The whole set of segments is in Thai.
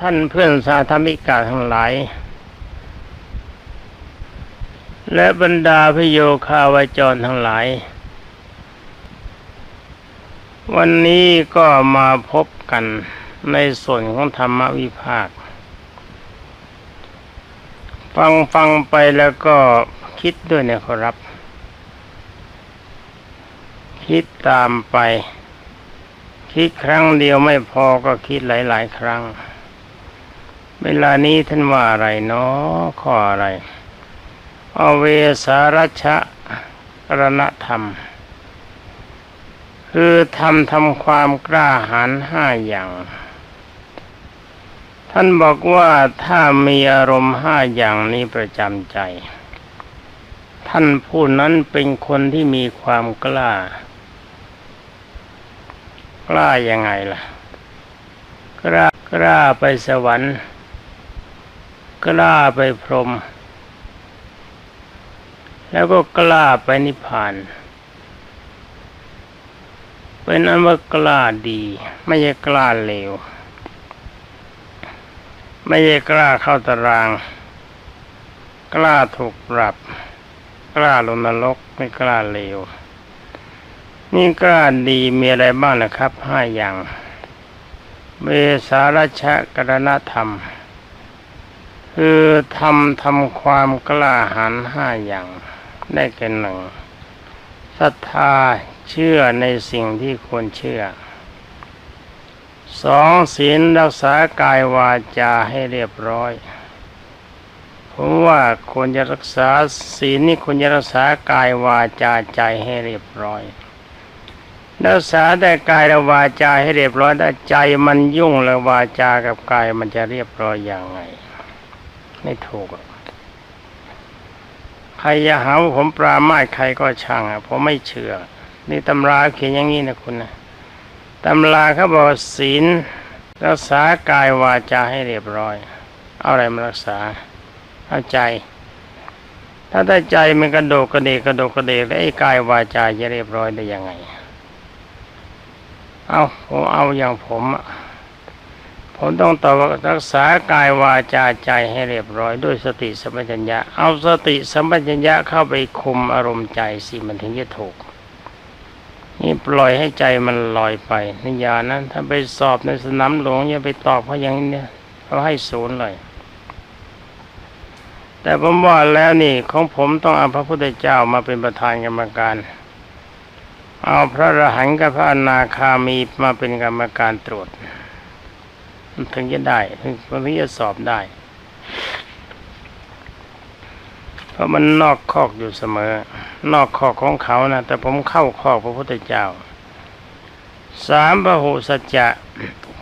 ท่านเพื่อนสาธมิกาทั้งหลาย และบรรดาพโยคาวาจรทั้งหลาย วันนี้ก็มาพบกันในส่วนของธรรมวิภาค ฟังฟังไปแล้วก็คิดด้วยนะครับ คิดตามไป คิดครั้งเดียวไม่พอก็คิดหลาย ๆ ครั้ง เวลานี้ท่านว่าอะไรเนาะข้ออะไรอเวสารชะรณธรรม คือทำทำความกล้าหาญห้าอย่าง ท่านบอกว่าถ้ามีอารมณ์ห้าอย่างนี้ประจำใจ ท่านผู้นั้นเป็นคนที่มีความกล้า กล้ายังไงล่ะ กล้ากล้าไปสวรรค์ กล้าไปพรหมแล้วก็กล้าไปนิพพาน เป็นอันว่ากล้าดี ไม่ใช่กล้าเลว ไม่ใช่กล้าเข้าตาราง กล้าถูกปรับ กล้าลงนรกไม่กล้าเลว นี่กล้าดีมีอะไรบ้างนะครับห้าอย่างเมสารชะกรณธรรม คือทำทำความกล้าหาญห้าอย่างได้แก่หนึ่งศรัทธาเชื่อในสิ่งที่ควรเชื่อสองศีลรักษากายวาจาให้เรียบร้อยผมว่าควรจะรักษาศีลนี่ควรจะรักษากายวาจาใจให้เรียบร้อย รักษาแต่กายและวาจาให้เรียบร้อยแต่ใจมันยุ่งแล้ววาจากับกายมันจะเรียบร้อยอย่างไง ไม่ถูก ใครจะหาว่าผมปรามาสใครก็ช่างอะผมไม่เชื่อ นี่ตำราเขียนอย่างนี้นะคุณนะตำราเขาบอกศีลรักษากายวาจาให้เรียบร้อย เอาอะไรมารักษา เอาใจ ถ้าได้ใจมันกระโดกกระเดกกระโดกกระเดกแล้วไอ้กายวาจาจะเรียบร้อยได้ยังไง เอาผมเอาอย่างผมอะ ผมต้องตอบว่ารักษากายวาจาใจให้เรียบร้อยด้วยสติสัมปชัญญะ เอาสติสัมปชัญญะเข้าไปคุมอารมณ์ใจสิมันถึงจะถูก นี่ปล่อยให้ใจมันลอยไปนิยานั้นถ้าไปสอบในสนามหลวงอย่าไปตอบเขาอย่างนี้เขาให้ศูนย์เลย แต่ผมว่าแล้วนี่ของผมต้องเอาพระพุทธเจ้ามาเป็นประธานกรรมการเอาพระรหันต์กับพระอนาคามีมาเป็นกรรมการตรวจ ถึงจะได้ถึงถึงจะสอบได้ เพราะมันนอกคอกอยู่เสมอ นอกคอกของเขานะแต่ผมเข้าคอกพระพุทธเจ้า สามพระโหสัจจะ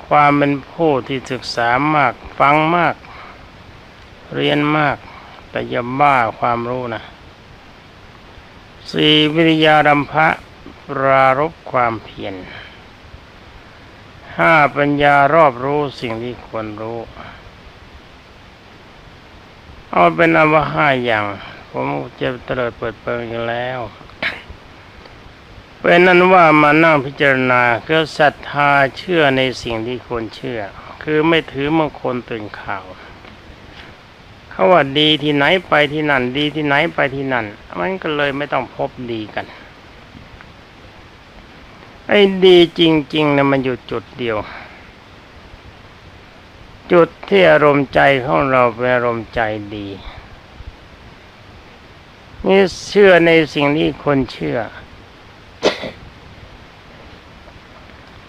ความเป็นผู้ที่ศึกษามาก ฟังมาก เรียนมาก แต่อย่าบ้าความรู้นะสี่วิริยารัมภะปรารบความเพียร ห้าปัญญารอบรู้สิ่งที่ควรรู้ เอาเป็นอวห้าอย่าง ผมจะเตลิดเปิดเปิงอยู่แล้วเป็นนั้นว่ามานั่งพิจารณาคือศรัทธาเชื่อในสิ่งที่ควรเชื่อ คือไม่ถือมงคลตื่นข่าวเขาว่าดีที่ไหนไปที่นั่น ดีที่ไหนไปที่นั่นมันก็เลยไม่ต้องพบดีกัน ไอ้ดีจริงๆนะมันอยู่จุดเดียว จุดที่อารมณ์ใจของเราเป็นอารมณ์ใจดีนี่เชื่อในสิ่งที่คนเชื่อ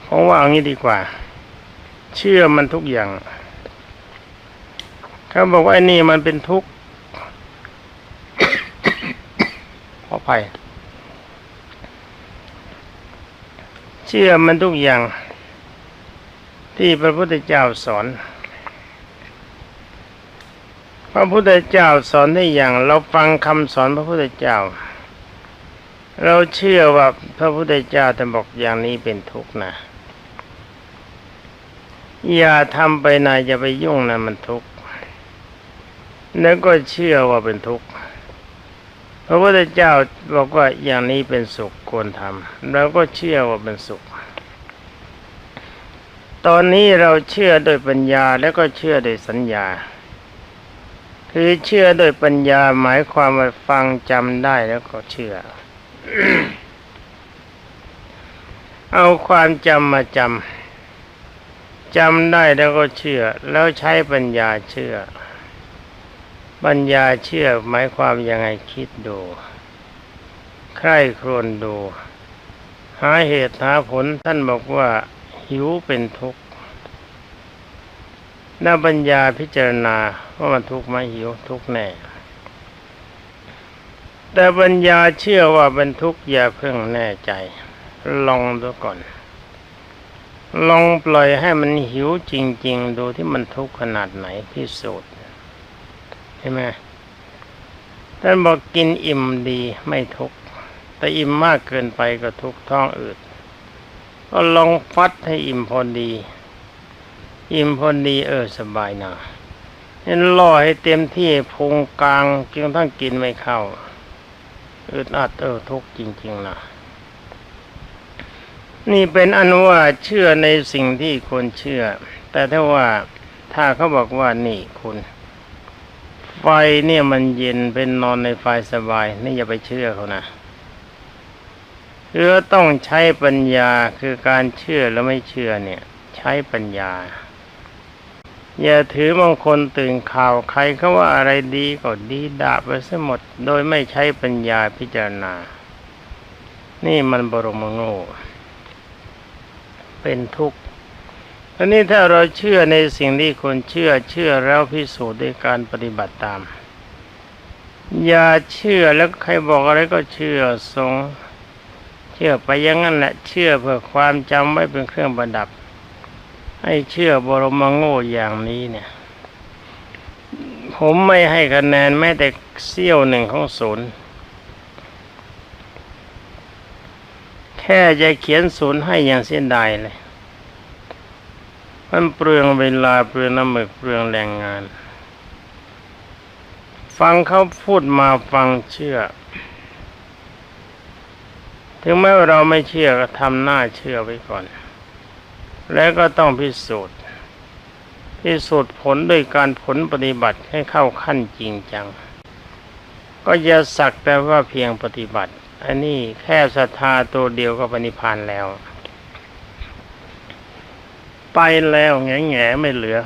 ผมว่าเอางี้ดีกว่า เชื่อมันทุกอย่างเขาบอกว่าไอ้นี่มันเป็นทุกข์ขออภัย ชื่อมันทุกอย่างที่พระพุทธเจ้าสอน พระพุทธเจ้าสอนได้อย่าง เราฟังคำสอนพระพุทธเจ้า เราเชื่อว่าพระพุทธเจ้าแต่บอกอย่างนี้เป็นทุกข์นะ อย่าทำไปนะอย่าไปยุ่งนะมันทุกข์แล้วก็เชื่อว่าเป็นทุกข์ พระพุทธเจ้าบอกว่าอย่างนี้เป็นสุขควรทำเราก็เชื่อว่าเป็นสุข ตอนนี้เราเชื่อโดยปัญญาแล้วก็เชื่อโดยสัญญา คือเชื่อโดยปัญญาหมายความว่าฟังจำได้แล้วก็เชื่อ เอาความจำมาจำจำได้แล้วก็เชื่อ แล้วใช้ปัญญาเชื่อ ปัญญาเชื่อหมายความยังไงคิดดู ใคร่ครวญดู หาเหตุหาผลท่านบอกว่าหิวเป็นทุกข์น่าปัญญาพิจารณาว่ามันทุกข์ไหมหิวทุกข์แน่ แต่ปัญญาเชื่อว่าเป็นทุกข์อย่าเพิ่งแน่ใจ ลองดูก่อน ลองปล่อยให้มันหิวจริง ๆ ดูที่มันทุกข์ขนาดไหนพิสูจน์ ช่ไหมท่านบอกกินอิ่มดีไม่ทุกข์แต่อิ่มมากเกินไปก็ทุกข์ท้องอืดก็ลองฟัดให้อิ่มพอดี อิ่มพอดีเออสบายนะเห็นล่อให้เต็มที่พุงกลางจนทั้งกินไม่เข้าอึดอัดเออทุกข์จริงๆนะนี่เป็นอันว่าเชื่อในสิ่งที่ควรเชื่อ แต่ถ้าว่าถ้าเขาบอกว่านี่คุณ ไฟเนี่ยมันเย็นเป็นนอนในไฟสบาย นี่อย่าไปเชื่อเขานะคือต้องใช้ปัญญาคือการเชื่อแล้วไม่เชื่อเนี่ย ใช้ปัญญา อย่าถือบางคนตื่นข่าวใครเขาว่าอะไรดีก็ดีด่าไปซะหมด โดยไม่ใช้ปัญญาพิจารณา นี่มันบรมโง่เป็นทุกข์ อันนี้ถ้าเราเชื่อในสิ่งที่คนเชื่อเชื่อแล้วพิสูจน์ด้วยการปฏิบัติตาม อย่าเชื่อแล้วใครบอกอะไรก็เชื่อสงเชื่อไปอย่างนั้นแหละเชื่อเพื่อความจำไว้เป็นเครื่องประดับ ให้เชื่อบรมโง่อย่างนี้เนี่ยผมไม่ให้คะแนนแม้แต่เสี้ยวหนึ่งของศูนย์แค่จะเขียนศูนย์ให้อย่างเสียดายเลย มันเปลืองเวลาเปลืองน้ำหมึกเปลืองแรงงาน ฟังเขาพูดมาฟังเชื่อ ถึงแม้ว่าเราไม่เชื่อก็ทำหน้าเชื่อไว้ก่อน แล้วก็ต้องพิสูจน์ พิสูจน์ผลด้วยการผลปฏิบัติให้เข้าขั้นจริงจัง ก็อย่าสักแต่ว่าเพียงปฏิบัติ อันนี้แค่ศรัทธาตัวเดียวก็ปณิพานแล้ว ไปแล้วแง่แง่ไม่เหลือ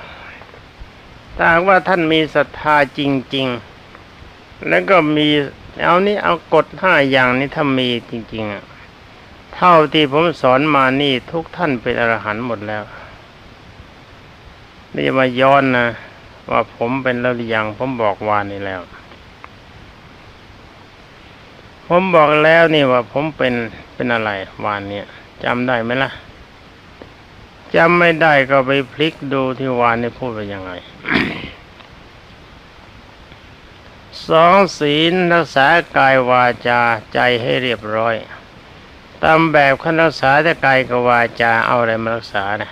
ถ้าว่าท่านมีศรัทธาจริง ๆ แล้วก็มีเอานี่เอากฎห้าอย่างนี้ถ้ามีจริงๆอะเท่าที่ผมสอนมานี่ทุกท่านเป็นอรหันต์หมดแล้ว นี่มาย้อนนะว่าผมเป็นแล้วหรือยังผมบอกวานนี้แล้ว ผมบอกแล้วนี่ว่าผมเป็นเป็นอะไรวานเนี่ยจำได้ไหมล่ะ จำไม่ได้ก็ไปพลิกดูที่วานนี่พูดไปยังไงสองศีลรักษากายวาจาใจให้เรียบร้อย ตามแบบขั้นรักษาแต่กายกับวาจาเอาอะไรมารักษานะ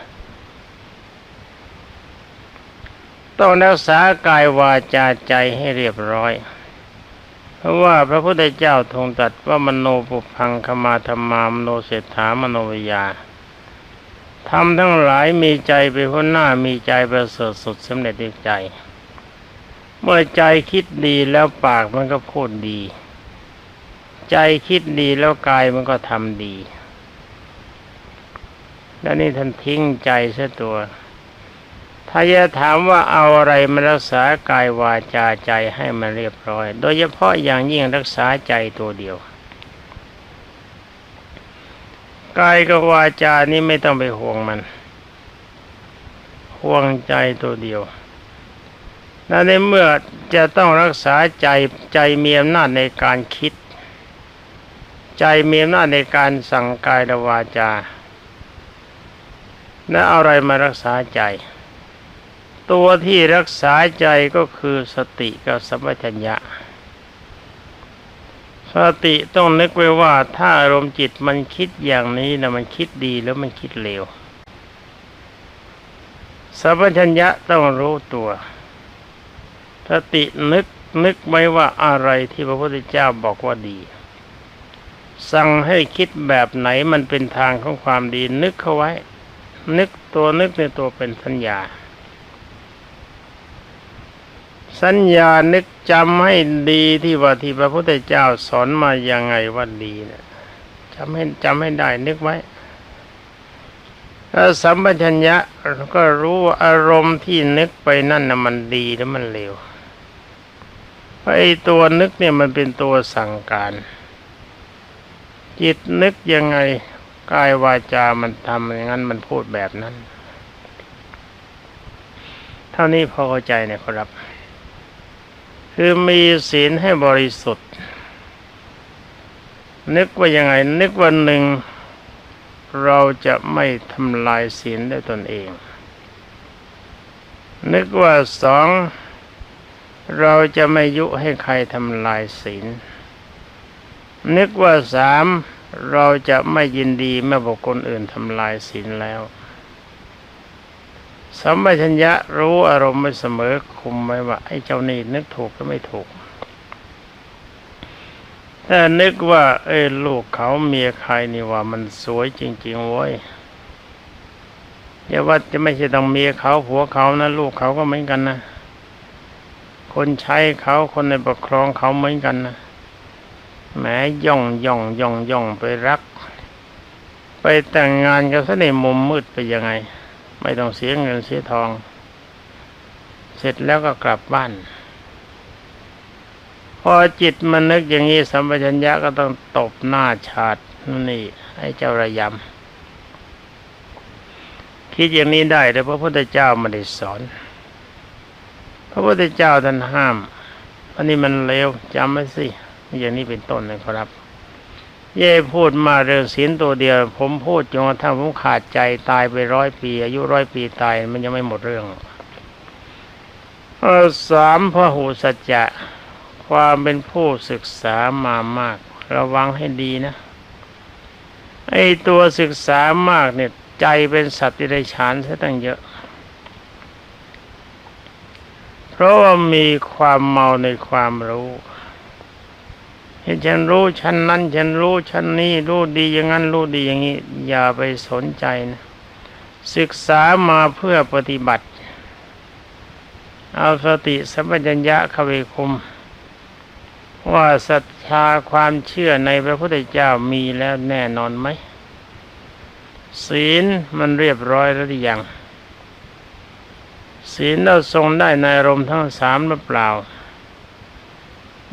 ต้องรักษากายวาจาใจให้เรียบร้อย เพราะว่าพระพุทธเจ้าทรงตรัสว่ามโนปุพังคมาธรรมามโนเศรษฐามโนวิยา ทำทั้งหลายมีใจเป็นหัวหน้ามีใจประเสริฐสุดสำเร็จด้วยใจ เมื่อใจคิดดีแล้วปากมันก็พูดดี ใจคิดดีแล้วกายมันก็ทำดี แล้วนี่ท่านทิ้งใจซะตัว ถ้าจะถามว่าเอาอะไรมารักษากายวาจาใจให้มันเรียบร้อย โดยเฉพาะอย่างยิ่งรักษาใจตัวเดียว กายกับวาจานี่ไม่ต้องไปห่วงมัน ห่วงใจตัวเดียวและในเมื่อจะต้องรักษาใจใจมีอำนาจในการคิด ใจมีอำนาจในการสั่งกายและวาจาและอะไรมารักษาใจ ตัวที่รักษาใจก็คือสติกับสัมปชัญญะ สติต้องนึกไว้ว่าถ้าอารมณ์จิตมันคิดอย่างนี้นะมันคิดดีแล้วมันคิดเลวสัมปชัญญะต้องรู้ตัวสตินึกนึกไว้ว่าอะไรที่พระพุทธเจ้าบอกว่าดี สั่งให้คิดแบบไหนมันเป็นทางของความดี นึกเข้าไว้ นึกตัวนึกในตัวเป็นสัญญา สัญญานึกจำให้ดีที่ว่าที่พระพุทธเจ้าสอนมายังไงว่าดีเนี่ยจำให้จำให้ได้นึกไว้ถ้าสัมปชัญญะก็รู้อารมณ์ที่นึกไปนั่นน่ะมันดีหรือมันเลวเพราะไอ้ตัวนึกเนี่ยมันเป็นตัวสั่งการ จิตนึกยังไงกายวาจามันทำอย่างนั้นมันพูดแบบนั้น เท่านี้พอเข้าใจนะครับ คือมีศีลให้บริสุทธิ์ นึกว่ายังไง นึกวันหนึ่ง เราจะไม่ทำลายศีลด้ตนเอง นึกว่าสองเราจะไม่ยุให้ใครทำลายศีล นึกว่าสามเราจะไม่ยินดีเมื่อบุคคลอื่นทำลายศีลแล้ว สัมปชัญญะรู้อารมณ์ไม่เสมอคุมไว้ว่าไอ้เจ้านี่นึกถูกก็ไม่ถูก ถ้านึกว่า เอ้ลูกเขาเมียใครนี่ว่ามันสวยจริงๆเว้ยอย่าว่าจะไม่ใช่ต้องเมียเขาผัวเขานะลูกเขาก็เหมือนกันนะคนใช้เขาคนในปกครองเขาเหมือนกันนะแหมย่องย่องย่องย่องไปรัก ไปแต่งงานกันซะในมุมมืดไปยังไง ไม่ต้องเสียเงินเสียทอง เสร็จแล้วก็กลับบ้าน พอจิตมันนึกอย่างนี้สัมปชัญญะก็ต้องตบหน้าชาตินี่ให้เจ้าระยำคิดอย่างนี้ได้แต่พระพุทธเจ้าไม่ได้สอน พระพุทธเจ้าท่านห้ามอันนี้มันเลวจำไว้สิอย่างนี้เป็นต้นนะครับ เย่พูดมาเรื่องศีลตัวเดียว ผมพูดจนกระทั่งผมขาดใจตายไปร้อยปี อายุร้อยปีตายมันยังไม่หมดเรื่องสามพระหูสัจจะความเป็นผู้ศึกษามามาก ระวังให้ดีนะไอตัวศึกษามากเนี่ยใจเป็นสัตว์ที่ได้ฉานซะตั้งเยอะ เพราะว่ามีความเมาในความรู้ ฉันรู้ฉันนั้น ฉันรู้ฉันนี้รู้ดีอย่างนั้นรู้ดีอย่างนี้ อย่าไปสนใจนะศึกษามาเพื่อปฏิบัติ เอาสติสัมปชัญญะเข้าไปคุม ว่าศรัทธาความเชื่อในพระพุทธเจ้ามีแล้วแน่นอนไหม ศีลมันเรียบร้อยแล้วหรือยังศีลเราทรงได้ในอารมณ์ทั้งสามหรือเปล่า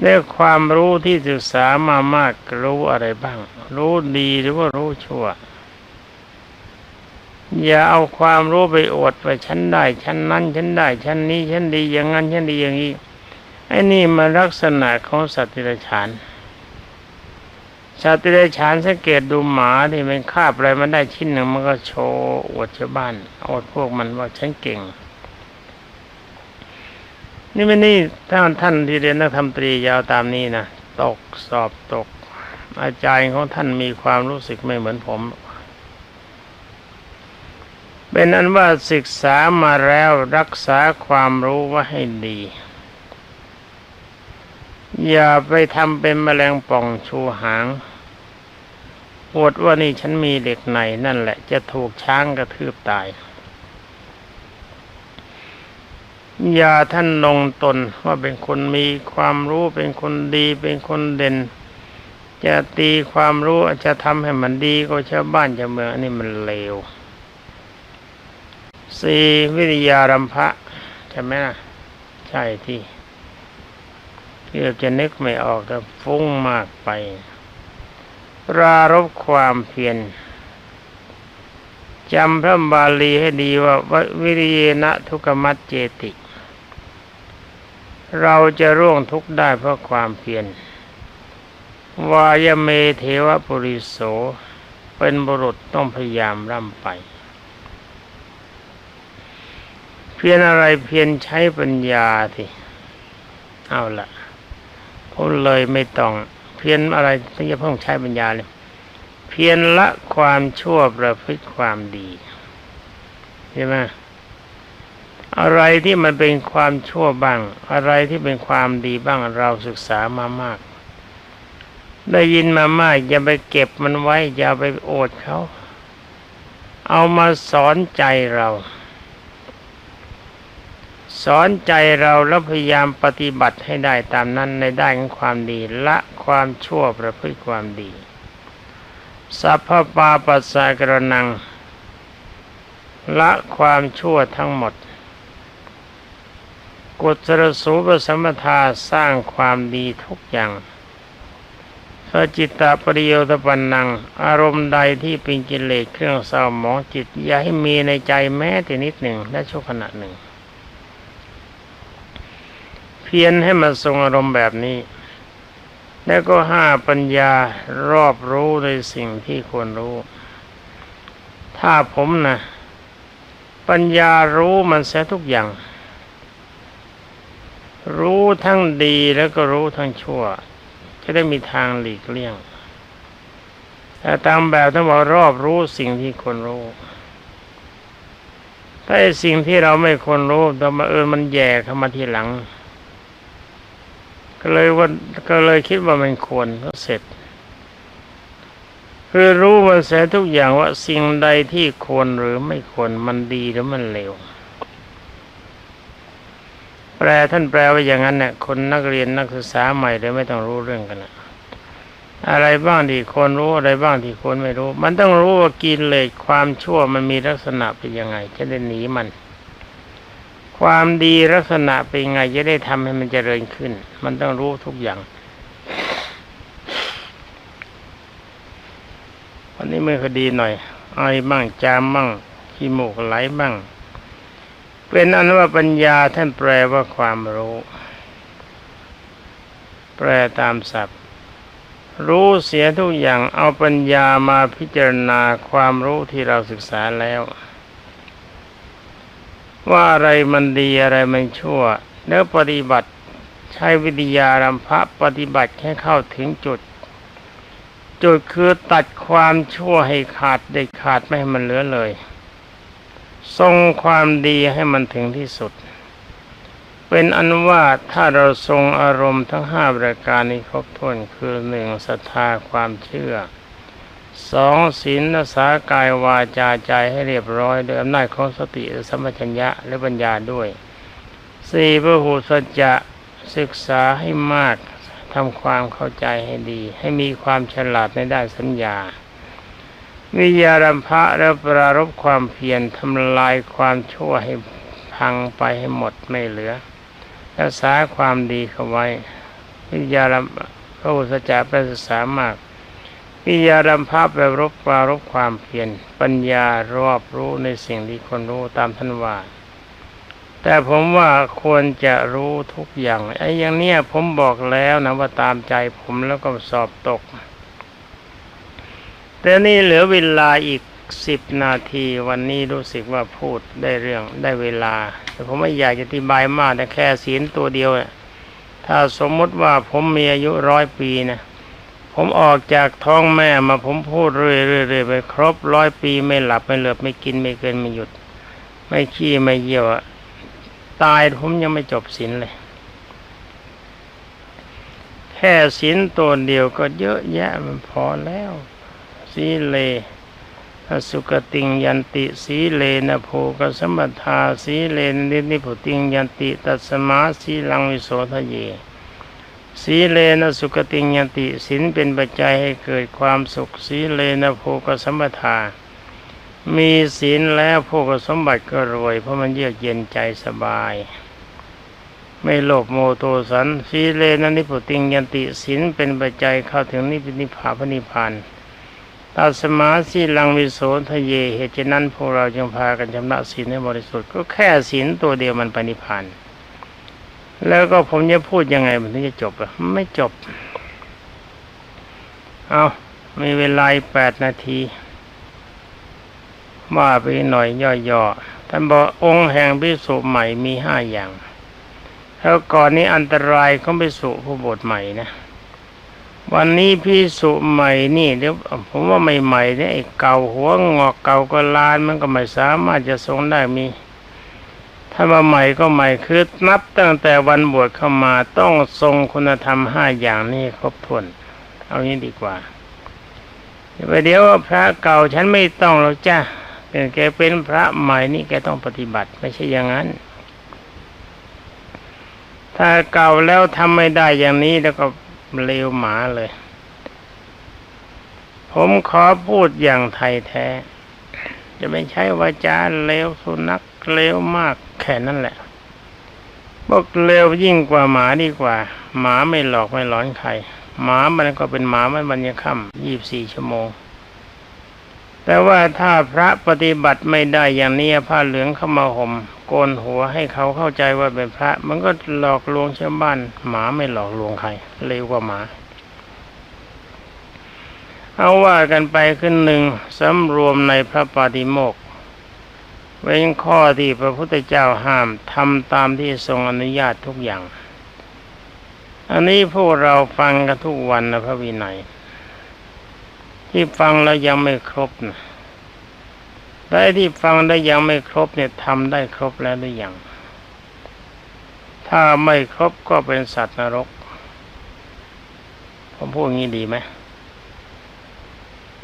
ได้ความรู้ที่ศึกษามามากรู้อะไรบ้าง รู้ดีหรือว่ารู้ชั่ว อย่าเอาความรู้ไปอวดว่าฉันได้ฉันนั้นฉันได้ฉันนี้ฉันดีอย่างนั้นฉันดีอย่างนี้ไอ้นี่มันลักษณะของสัตว์ติรฉานสัตว์ติรฉานสังเกตดูหมาที่มันคาบอะไรมันได้ชิ้นหนึ่งมันก็โชว์อวดชาวบ้านอวดพวกมันว่าฉันเก่ง นี่ไม่นี่ถ้านท่านที่เรียนนักธรรมตรียาวตามนี้นะตกสอบตก อาจารย์ของท่านมีความรู้สึกไม่เหมือนผม เป็นอันว่าศึกษามาแล้วรักษาความรู้ว่าให้ดี อย่าไปทำเป็นแมลงป่องชูหางปวดว่านี่ฉันมีเด็กไหนนั่นแหละจะถูกช้างกระทืบตาย อย่าท่านลงตนว่าเป็นคนมีความรู้เป็นคนดีเป็นคนเด่น จะตีความรู้จะทำให้มันดีก็ชาวบ้านชาวเมืองอันนี้มันเลวสี่วิทยารัมภะใช่ไหมนะใช่ที่เกือบจะนึกไม่ออกแต่ฟุ้งมากไป รารบความเพียรจำพระบาลีให้ดีว่าวิริยนะทุกมัตเจติ เราจะร่วงทุกข์ได้เพราะความเพียรวายเมเทวปุริโส เป็นบุรุษต้องพยายามร่ำไป เพียรอะไรเพียรใช้ปัญญาทีเอาละผมเลยไม่ต้อง เพียรอะไรที่จะเพิ่งใช้ปัญญาเลย เพียรละความชั่วประพฤติความดีใช่ไหม อะไรที่มันเป็นความชั่วบ้าง อะไรที่เป็นความดีบ้างเราศึกษามามาก ได้ยินมามากอย่าไปเก็บมันไว้ อย่าไปโอดเขา เอามาสอนใจเรา สอนใจเราแล้วพยายามปฏิบัติให้ได้ตามนั้นในด้านของความดีละความชั่วประพฤติความดี สัพพปาปัสสะกระนัง ละความชั่วทั้งหมด กุศลสูปสัมทาสร้างความดีทุกอย่างสจิตตปริโยตปันนัง อารมณ์ใดที่เป็นกิเลสเครื่องเศร้าหมองจิต อย่าให้มีในใจแม้แต่นิดหนึ่งและชั่วขณะหนึ่ง เพียรให้มันทรงอารมณ์แบบนี้ แล้วก็ห้าปัญญารอบรู้ในสิ่งที่ควรรู้ ถ้าผมนะปัญญารู้มันเสียทุกอย่าง รู้ทั้งดีแล้วก็รู้ทั้งชั่ว จะได้มีทางหลีกเลี่ยงแต่ตามแบบท่านบอกรอบรู้สิ่งที่ควรรู้ถ้าไอ้สิ่งที่เราไม่ควรรู้แต่มาเอิญมันแย่เข้ามาทีหลัง ก็เลยว่าก็เลยคิดว่ามันควรก็เสร็จ คือรู้มันเสียทุกอย่างว่าสิ่งใดที่ควรหรือไม่ควรมันดีหรือมันเลว ลท่านแปลว่าอย่างนั้นเนี่ยคนนักเรียนนักศึกษาใหม่เลยไม่ต้องรู้เรื่องกันนะอะไรบ้างที่ควรรู้อะไรบ้างที่ควรไม่รู้ มันต้องรู้ว่ากินเลยความชั่วมันมีลักษณะเป็นยังไง จะได้หนีมัน ความดีลักษณะเป็นยังไง จะได้ทำให้มันเจริญขึ้น มันต้องรู้ทุกอย่างวันนี้ม่คอยดีหน่อยไอบ้างจามบ้างขี้มูกไหลบ้าง เป็นอันว่าปัญญาท่านแปลว่าความรู้ แปลตามศัพท์ รู้เสียทุกอย่างเอาปัญญามาพิจารณาความรู้ที่เราศึกษาแล้ว ว่าอะไรมันดีอะไรมันชั่วแล้วปฏิบัติใช้วิทยารำพะปฏิบัติให้เข้าถึงจุด จุดคือตัดความชั่วให้ขาดเด็ดขาดไม่ให้มันเหลือเลย ทรงความดีให้มันถึงที่สุด เป็นอันว่าถ้าเราทรงอารมณ์ทั้งห้าประการนี้ครบถ้วนคือหนึ่งศรัทธาความเชื่อสองศีลรักษากายวาจาใจให้เรียบร้อยโดยอำนาจของสติสัมปชัญญะและปัญญาด้วยสี่พระหูสัจจะศึกษาให้มากทำความเข้าใจให้ดี ให้มีความฉลาดในด้านสัญญา วิยารัมภะและปรารบความเพียรทำลายความชั่วให้พังไปให้หมดไม่เหลือ รักษาความดีเข้าไว้ วิยารัมพระอุสจาแปลศึกษามาก วิยารัมภะแปลรบปรารบความเพียรปัญญารอบรู้ในสิ่งที่คนรู้ตามท่านว่าแต่ผมว่าควรจะรู้ทุกอย่างไอ้อย่างเนี้ยผมบอกแล้วนะว่าตามใจผมแล้วก็สอบตก แต่นี่เหลือเวลาอีกสิบนาทีวันนี้รู้สึกว่าพูดได้เรื่องได้เวลา แต่ผมไม่อยากจะอธิบายมากแต่แค่ศีลตัวเดียวเนี่ยถ้าสมมติว่าผมมีอายุร้อยปีนะผมออกจากท้องแม่มาผมพูดเรื่อยๆไปครบร้อยปีไม่หลับไม่เหลือบไม่กินไม่เกินไม่หยุด ไม่ขี้ไม่เยี่ยวตายผมยังไม่จบศีลเลย แค่ศีลตัวเดียวก็เยอะแยะมันพอแล้ว สีเลอสุกติงยันติสีเลนะโภกสมบัทาสีเลนนินิพุติงยันติตัสมาสีลังวิโสทะเยสีเลนะสุกติงยันติศีลเป็นปัจจัยให้เกิดความสุขสีเลนะโภกสมบัทามีศีลแล้วโภกสมบัติก็รวย เพราะมันเยือกเย็นใจสบาย ไม่โลภโมโทสันสีเลนะนิพุติงยันติศีลเป็นปัจจัยเข้าถึงนิพพิพาพระนิพพาน ตัสมาสีลังวิโสทะเยเหตุฉะนั้นพวกเราจึงพากันชำระศีลให้บริสุทธิ์ก็แค่ศีลตัวเดียวมันปณิพานธ์แล้วก็ผมจะพูดยังไงมันถึงจะจบอะไม่จบ เอามีเวลาแปดนาทีว่าไปหน่อยย่อๆท่านบอกองค์แห่งพิสุใหม่มีห้าอย่างแล้วก่อนนี้อันตรายของพิสุผู้บวชใหม่นะ วันนี้พิสุใหม่นี่เดี๋ยวผมว่าใหม่ๆเนี่ยไอ้เก่าหัวงอกเก่าก็ลานมันก็ไม่สามารถจะทรงได้มี ถ้าว่าใหม่ก็ใหม่คือนับตั้งแต่วันบวชเข้ามาต้องทรงคุณธรรมห้าอย่างนี้ครบถ้วน เอางี้ดีกว่าไปเดี๋ยวพระเก่าฉันไม่ต้องหรอกจ้าเป็นแกเป็นพระใหม่นี่แกต้องปฏิบัติไม่ใช่อย่างนั้น ถ้าเก่าแล้วทำไม่ได้อย่างนี้แล้วก็ เลวหมาเลย ผมขอพูดอย่างไทยแท้ จะไม่ใช่วาจาเลวสุนัขเลวมากแค่นั้นแหละบอกเลวยิ่งกว่าหมาดีกว่า หมาไม่หลอกไม่หลอนใคร หมามันก็เป็นหมามันบรรยาค่ำยี่บสี่ชั่วโมง แต่ว่าถ้าพระปฏิบัติไม่ได้อย่างนี้ผ้าเหลืองเข้ามาห่ม โกนหัวให้เขาเข้าใจว่าเป็นพระ มันก็หลอกลวงชาวบ้าน หมาไม่หลอกลวงใครเลวกว่าหมาเอาว่ากันไปขึ้นหนึ่งสำรวมในพระปาติโมกข์เว้นข้อที่พระพุทธเจ้าห้ามทำตามที่ทรงอนุญาตทุกอย่าง อันนี้พวกเราฟังกันทุกวันนะพระวินัย ที่ฟังแล้วยังไม่ครบนะ และที่ฟังได้ยังไม่ครบเนี่ยทำได้ครบแล้วหรือยัง ถ้าไม่ครบก็เป็นสัตว์นรกผมพูดงี้ดีไหม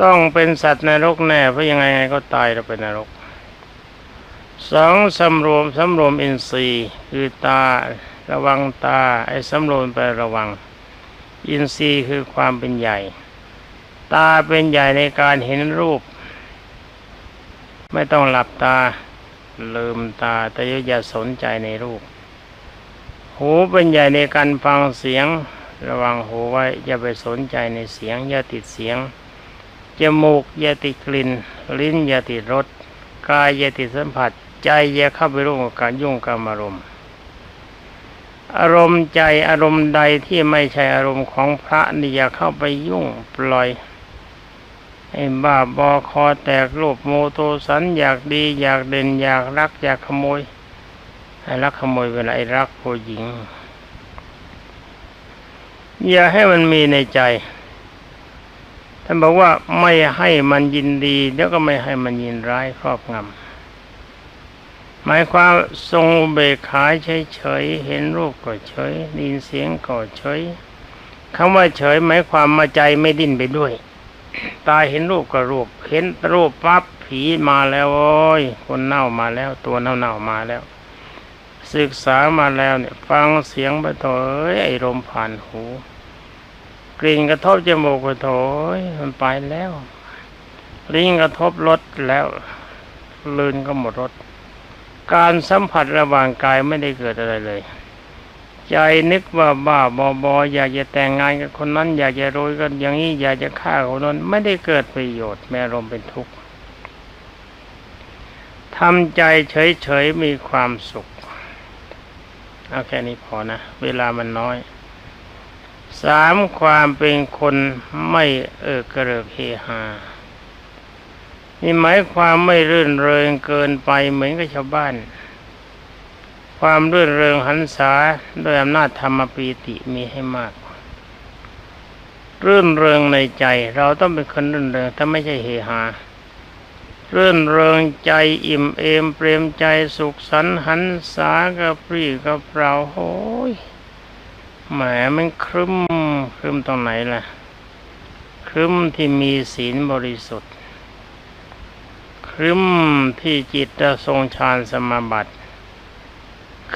ต้องเป็นสัตว์นรกแน่เพราะยังไงไงก็ตายเราเป็นนรกสองสำรวมสำรวมอินทรีย์คือตาระวังตา ไอ้สำรวมไประวัง อินทรีย์คือความเป็นใหญ่ ตาเป็นใหญ่ในการเห็นรูป ไม่ต้องหลับตาลืมตาแต่อย่าสนใจในรูป หูเป็นใหญ่ในการฟังเสียง ระวังหูไว้อย่าไปสนใจในเสียง อย่าติดเสียงจมูกอย่าติดกลิ่น ลิ้นอย่าติดรสกายอย่าติดสัมผัส ใจอย่าเข้าไปร่วมกับการยุ่งกับอารมณ์ อารมณ์ใจอารมณ์ใดที่ไม่ใช่อารมณ์ของพระนี่อย่าเข้าไปยุ่งปล่อย ไอ้บ้าบอคอแตกรูปโมโตสันอยากดีอยากเด่นอยากรักอยากขโมยไอ้รักขโมยเป็นไอ้รักผู้หญิง อย่าให้มันมีในใจท่านบอกว่าไม่ให้มันยินดีแล้วก็ไม่ให้มันยินร้ายครอบงำหมายความทรงเบกขาเฉยๆเห็นรูปก็เฉยได้ยินเสียงก็เฉยคำว่าเฉยหมายความมาใจไม่ดิ้นไปด้วย ตายเห็นรูปก็รูป เห็นรูปปั๊บผีมาแล้วโอ้ยคนเน่ามาแล้ว ตัวเน่าๆมาแล้ว ศึกษามาแล้วเนี่ย ฟังเสียงไปเถอะเอ้ยไอลมผ่านหู กลิ่นกระทบจมูกไปโถยมันไปแล้วลิ้นกระทบรสแล้วลืนก็หมดรสการสัมผัสระหว่างกายไม่ได้เกิดอะไรเลย ใจนึกว่าบ้าบอบออยากจะแต่งงานกับคนนั้น อยากจะรวยกันอย่างนี้อยากจะฆ่าคนนั้นไม่ได้เกิดประโยชน์แม้ลมเป็นทุกข์ทำใจเฉยๆมีความสุขเอาแค่นี้พอนะ เวลามันน้อยสามความเป็นคนไม่เออกระเริกเฮฮานี่หมายความไม่รื่นเริงเกินไปเหมือนกับชาวบ้าน ความรื่นเริงหันษาด้วยอำนาจธรรมปีติมีให้มาก รื่นเริงในใจเราต้องเป็นคนรื่นเริงถ้าไม่ใช่เฮฮารื่นเริงใจอิ่มเอมเปรมใจสุขสันหันษากระปรี้กระเปร่าโอ้ยแหมมันครึมครึมตรงไหนล่ะ ครึมที่มีศีลบริสุทธิ์ ครึมที่จิตทรงฌานสมาบัติ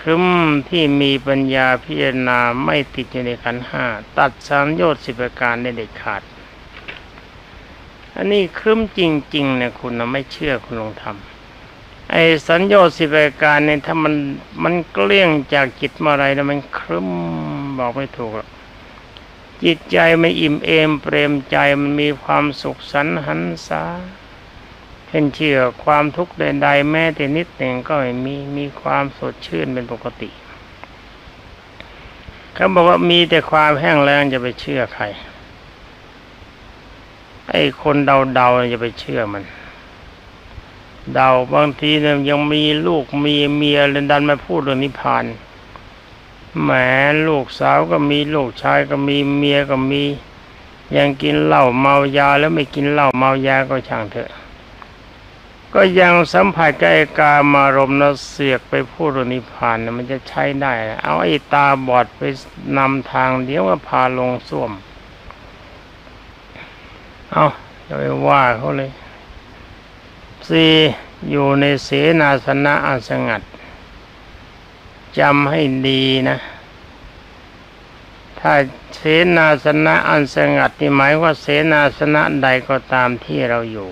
ครึ้มที่มีปัญญาพิจารณาไม่ติดอยู่ในขันห้าตัดสังโยชน์สิบประการได้เด็ดขาด อันนี้ครึ้มจริงๆเนี่ยคุณนะไม่เชื่อคุณลองทำไอ้สัญญาสิบรายการเนี่ยถ้ามันมันเกลี้ยงจากจิตมื่อไรแล้วมันครึ้มบอกไม่ถูกหรอกจิตใจมันอิ่มเอมเปรมใจมันมีความสุขสันหันษา เห็นเชื่อความทุกข์ใดๆแม้แต่นิดหนึ่งก็ไม่มีมีความสดชื่นเป็นปกติเขาบอกว่ามีแต่ความแห้งแล้งจะไปเชื่อใครไอ้คนเดาๆจะไปเชื่อมัน เดาบางทีเนี่ยยังมีลูกมีเมียเรนดันมาพูดเรื่องนิพพานแหมลูกสาวก็มีลูกชายก็มีเมียก็มี ยังกินเหล้าเมายาแล้วไม่กินเหล้าเมายาก็ช่างเถอะ ก็ยังสัมผัสกับกามารมณ์นะเสียกไปพูดอนิพพานนะมันจะใช้ได้ เอาไอ้ตาบอดไปนำทางเดี๋ยวว่าพาลงส้วม เอาอย่าไปว่าเขาเลยสี่อยู่ในเสนาสนะอันสงัดจำให้ดีนะ ถ้าเสนาสนะอันสงัดนี่หมายว่าเสนาสนะใดก็ตามที่เราอยู่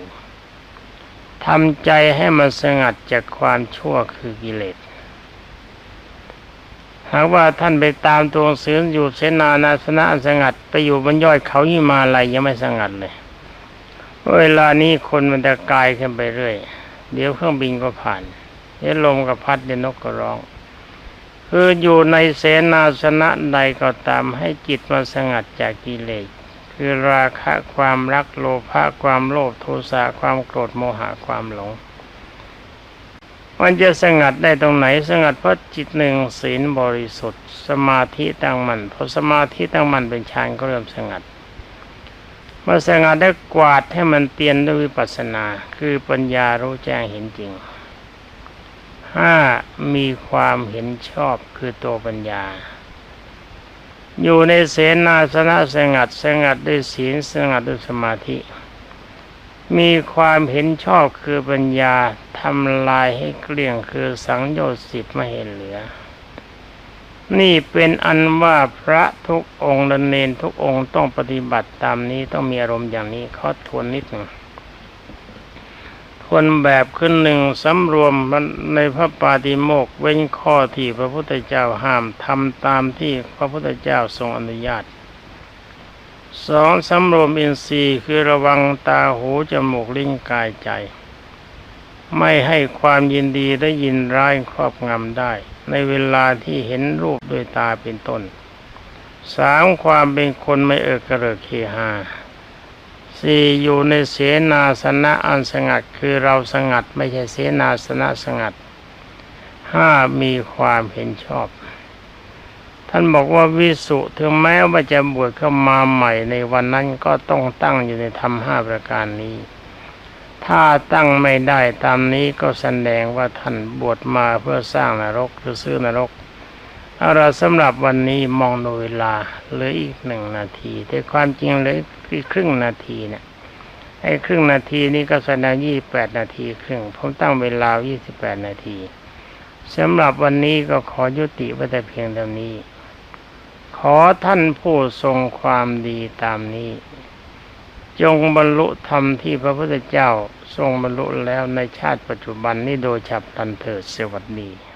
ทำใจให้มันสงัดจากความชั่วคือกิเลสหากว่าท่านไปตามตัวหนังสืออยู่เสนานาสนะสงัดไปอยู่บนยอดเขาหิมาลัยยังไม่สงัดเลยเวลานี้คนมันจะกลายขึ้นไปเรื่อย เดี๋ยวเครื่องบินก็ผ่านเดี๋ยวลมก็พัดเดี๋ยวนกก็ร้อง คืออยู่ในเสนาสนะใดก็ตามให้จิตมันสงัดจากกิเลส คือราคะความรักโลภะความโลภโทสะความโกรธโมหะความหลง มันจะสงัดได้ตรงไหนสงัดเพราะจิตหนึ่งศีลบริสุทธิ์ สมาธิตั้งมั่นพอสมาธิตั้งมั่นเป็นฌานก็เริ่มสงัดเมื่อสงัดได้กวาดให้มันเตียนด้วยวิปัสสนา คือปัญญารู้แจ้งเห็นจริงห้ามีความเห็นชอบคือตัวปัญญา อยู่ในเสนาสนะสงัดสงัดด้วยศีลสงัดด้วยสมาธิ มีความเห็นชอบคือปัญญาทำลายให้เกลี้ยงคือสังโยชน์สิบไม่เห็นเหลือ นี่เป็นอันว่าพระทุกองค์และเนนทุกองค์ต้องปฏิบัติตามนี้ต้องมีอารมณ์อย่างนี้เขาทวนนิดหนึ่ง ทวนแบบขึ้นหนึ่งสำรวมในพระปาติโมกข์เว้นข้อที่พระพุทธเจ้าห้ามทำตามที่พระพุทธเจ้าทรงอนุญาตสองสำรวมอินทรีย์คือระวังตาหูจมูกลิ้นกายใจ ไม่ให้ความยินดีและยินร้ายครอบงำได้ ในเวลาที่เห็นรูปด้วยตาเป็นต้นสามความเป็นคนไม่เอิกกระเริกเฮฮา สี่อยู่ในเสนาสนะอันสงัดคือเราสงัดไม่ใช่เสนาสนะสงัดห้ามีความเห็นชอบ ท่านบอกว่าวิสุถึงแม้ว่าจะบวชเข้ามาใหม่ในวันนั้นก็ต้องตั้งอยู่ในธรรมห้าประการนี้ ถ้าตั้งไม่ได้ตามนี้ก็แสดงว่าท่านบวชมาเพื่อสร้างนรกหรือซื้อนรกเอาละสำหรับวันนี้มองดูเวลาเหลืออีกหนึ่งนาทีแต่ความจริงเหลือ อีกครึ่งนาทีเนี่ยไอ้ครึ่งนาทีนี้ก็แสดงยี่แปดนาทีครึ่ง ผมตั้งเวลายี่สิบแปดนาทีสำหรับวันนี้ก็ขอยุติไว้แต่เพียงเท่านี้ ขอท่านผู้ทรงความดีตามนี้ จงบรรลุธรรมที่พระพุทธเจ้าทรงบรรลุแล้วในชาติปัจจุบันนี้โดยฉับพลันเถิดสวัสดี